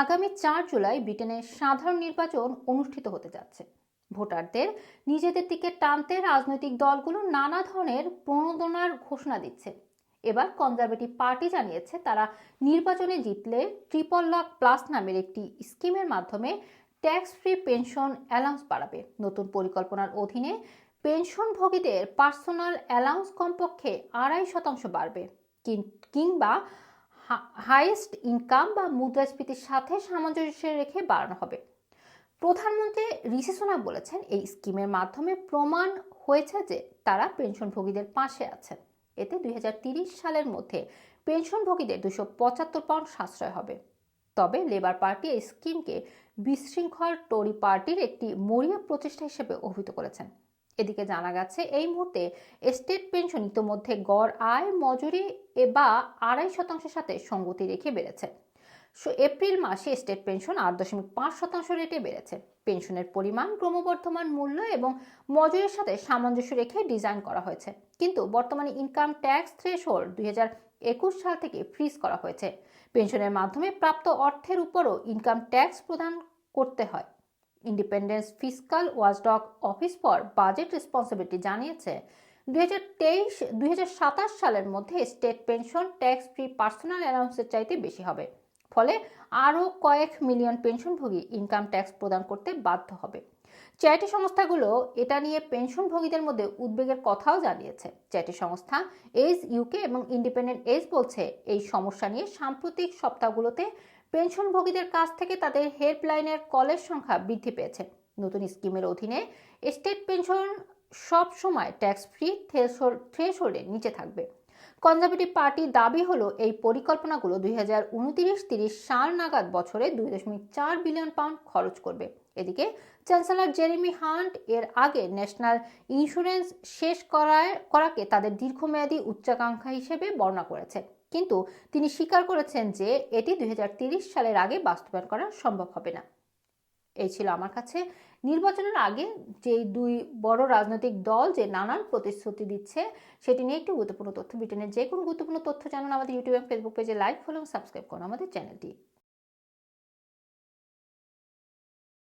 আগামী চার জুলাই ব্রিটেনে সাধারণ নির্বাচন অনুষ্ঠিত হতে যাচ্ছে। ভোটারদের নিজেদের দিকে টানতে রাজনৈতিক দলগুলো নানা ধরনের প্রণোদনার ঘোষণা দিচ্ছে। এবার কনজারভেটিভ পার্টি জানিয়েছে, তারা নির্বাচনে জিতলে ট্রিপল লক প্লাস নামের একটি স্কিমের মাধ্যমে ট্যাক্স ফ্রি পেনশন অ্যালাউন্স বাড়াবে। নতুন পরিকল্পনার অধীনে পেনশনভোগীদের পার্সোনাল অ্যালাউন্স কমপক্ষে আড়াই শতাংশ বাড়বে কিংবা হাইয়েস্ট ইনকাম বা মুদ্রাস্ফীতির সাথে সামঞ্জস্য রেখে বাড়ানো হবে। প্রধানমন্ত্রী ঋষি সোনাক বলেছেন, এই স্কিমের মাধ্যমে প্রমাণ হয়েছে যে তারা পেনশনভোগীদের পাশে আছেন। এতে দুই সালের মধ্যে পেনশনভোগীদের দুশো পঁচাত্তর পাউন্ড সাশ্রয় হবে। তবে লেবার পার্টি এই স্কিমকে বিশৃঙ্খল টরি পার্টির একটি মরিয়া প্রচেষ্টা হিসেবে অভিহিত করেছেন। এদিকে জানা গেছে, এই মুহূর্তে স্টেট পেনশন ইতোমধ্যে গড় আয়, মজুরি বা আড়াই শতাংশের সাথে সঙ্গতি রেখে বেড়েছে। এপ্রিল মাসে স্টেট পেনশন আট দশমিক পাঁচ শতাংশ রেটে বেড়েছে। পেনশনের পরিমাণ ক্রমবর্ধমান মূল্য এবং মজুরির সাথে সামঞ্জস্য রেখে ডিজাইন করা হয়েছে। কিন্তু বর্তমানে ইনকাম ট্যাক্স থ্রেশহোল্ড দুই হাজার একুশ সাল থেকে ফ্রিজ করা হয়েছে। পেনশনের মাধ্যমে প্রাপ্ত অর্থের উপরও ইনকাম ট্যাক্স প্রদান করতে হয়। Independence fiscal watchdog office for budget responsibility জানিয়েছে, দুই হাজার সালের মধ্যে state pension tax free personal অ্যালাউন্সের চাইতে বেশি হবে। ফলে আরও কয়েক মিলিয়ন পেনশনভোগী ইনকাম ট্যাক্স প্রদান করতে বাধ্য হবে। চ্যারিটি সংস্থাগুলো এটা নিয়ে পেনশনভোগীদের মধ্যে উদ্বেগের কথাও জানিয়েছে। চ্যারিটি সংস্থা এইজ ইউকে এবং ইন্ডিপেন্ডেন্ট এজ বলছে, এই সমস্যা নিয়ে সাম্প্রতিক সপ্তাহগুলোতে পেনশনভোগীদের কাছ থেকে তাদের হেল্পলাইনের কলের সংখ্যা বৃদ্ধি পেয়েছে। নতুন স্কিমের অধীনে স্টেট পেনশন সব সময় ট্যাক্স ফ্রি থ্রেশহোল্ডের নিচে থাকবে। কনজারভেটিভ পার্টির দাবি হলো, এই পরিকল্পনাগুলো দুই হাজার উনত্রিশ তিরিশ সাল নাগাদ বছরে দুই দশমিক চার বিলিয়ন পাউন্ড খরচ করবে। এদিকে চ্যান্সেলর জেরেমি হান্ট এর আগে ন্যাশনাল ইন্স্যুরেন্স শেষ করায়, করাকে তাদের দীর্ঘমেয়াদী উচ্চাকাঙ্ক্ষা হিসেবে বর্ণনা করেছে। কিন্তু তিনি স্বীকার করেছেন যে এটি দুই সালের আগে বাস্তবায়ন করা সম্ভব হবে না। এই ছিল আমার কাছে। নির্বাচনের আগে যে দুই বড় রাজনৈতিক দল যে নানান প্রতিশ্রুতি দিচ্ছে, সেটি নিয়ে একটি গুরুত্বপূর্ণ তথ্য। ব্রিটেনের যে কোনো গুরুত্বপূর্ণ তথ্য জানুন আমাদের ইউটিউব এবং ফেসবুক পেজে। লাইক ফলো সাবস্ক্রাইব করুন আমাদের চ্যানেলটি।